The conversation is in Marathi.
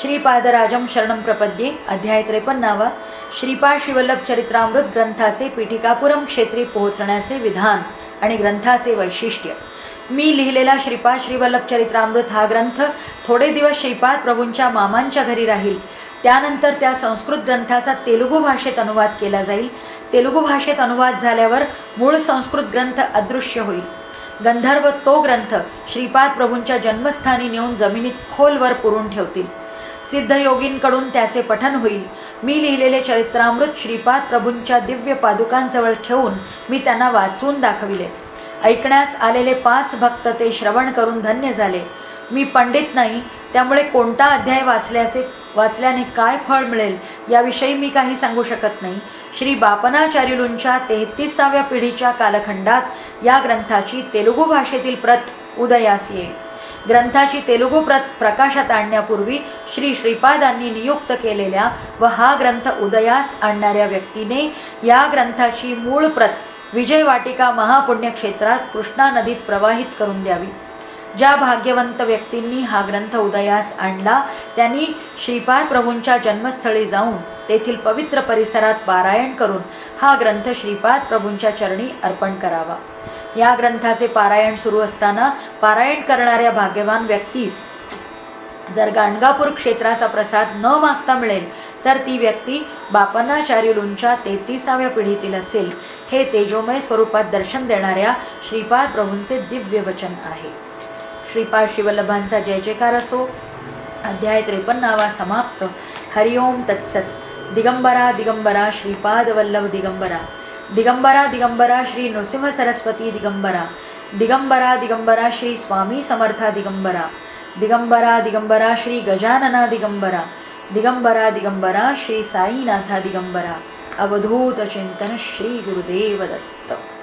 श्रीपादराजम शरणं प्रपद्ये अध्याय त्रेपन्नावा. श्रीपाद शिवल्लभ चरित्रामृत ग्रंथाचे पीठिकापुरम क्षेत्री पोहोचण्याचे विधान आणि ग्रंथाचे वैशिष्ट्य. मी लिहिलेला श्रीपाद श्रीवल्लभ चरित्रामृत हा ग्रंथ थोडे दिवस श्रीपाद प्रभूंच्या मामांच्या घरी राहील. त्यानंतर त्या संस्कृत ग्रंथाचा तेलुगू भाषेत अनुवाद केला जाईल. तेलुगू भाषेत अनुवाद झाल्यावर मूळ संस्कृत ग्रंथ अदृश्य होईल. गंधर्व तो ग्रंथ श्रीपाद प्रभूंच्या जन्मस्थानी नेऊन जमिनीत खोलवर पुरून ठेवतील. सिद्धयोगींकडून त्याचे पठन होईल. मी लिहिलेले चरित्रामृत श्रीपाद प्रभूंच्या दिव्य पादुकांजवळ ठेवून मी त्यांना वाचून दाखविले. ऐकण्यास आलेले पाच भक्त ते श्रवण करून धन्य झाले. मी पंडित नाही त्यामुळे कोणता अध्याय वाचल्याचे वाचल्याने काय फळ मिळेल याविषयी मी काही सांगू शकत नाही. श्री बापनाचार्युलूंच्या तेहतीसाव्या पिढीच्या कालखंडात या ग्रंथाची तेलुगू भाषेतील प्रत उदयास येईल. ग्रंथाची तेलुगू प्रत प्रकाशात आणण्यापूर्वी श्री श्रीपादांनी नियुक्त केलेल्या व हा ग्रंथ उदयास आणणाऱ्या व्यक्तीने या ग्रंथाची मूळ प्रत विजय वाटिका महापुण्यक्षेत्रात कृष्णा नदीत प्रवाहित करून द्यावी. ज्या भाग्यवंत व्यक्तींनी हा ग्रंथ उदयास आणला त्यांनी श्रीपाद प्रभूंच्या जन्मस्थळी जाऊन तेथील पवित्र परिसरात पारायण करून हा ग्रंथ श्रीपाद प्रभूंच्या चरणी अर्पण करावा. या ग्रंथाचे पारायण सुरू असताना पारायण करणाऱ्या भाग्यवान व्यक्तीस जर गाणगापूर क्षेत्राचा प्रसाद न मागता मिळेल तर ती व्यक्ती बापनाचार्युलूंच्या तेहतीसाव्या पिढीतील असेल. हे तेजोमय स्वरूपात दर्शन देणाऱ्या श्रीपाद प्रभूंचे दिव्य वचन आहे. श्रीपाद शिवल्लभांचा जय जयकार असो. अध्याय त्रेपन्नावा समाप्त. हरिओम तत्सत. दिगंबरा दिगंबरा श्रीपाद वल्लभ दिगंबरा. दिगंबरा दिगंबरा श्री नृसिंह सरस्वती दिगंबरा दिगंबरा दिगंबरा श्री स्वामी समर्था दिगंबरा दिगंबरा दिगंबरा श्री गजानना दिगंबरा दिगंबरा दिगंबरा श्री साईनाथा दिगंबरा अवधूत चिंतन श्री गुरुदेव दत्त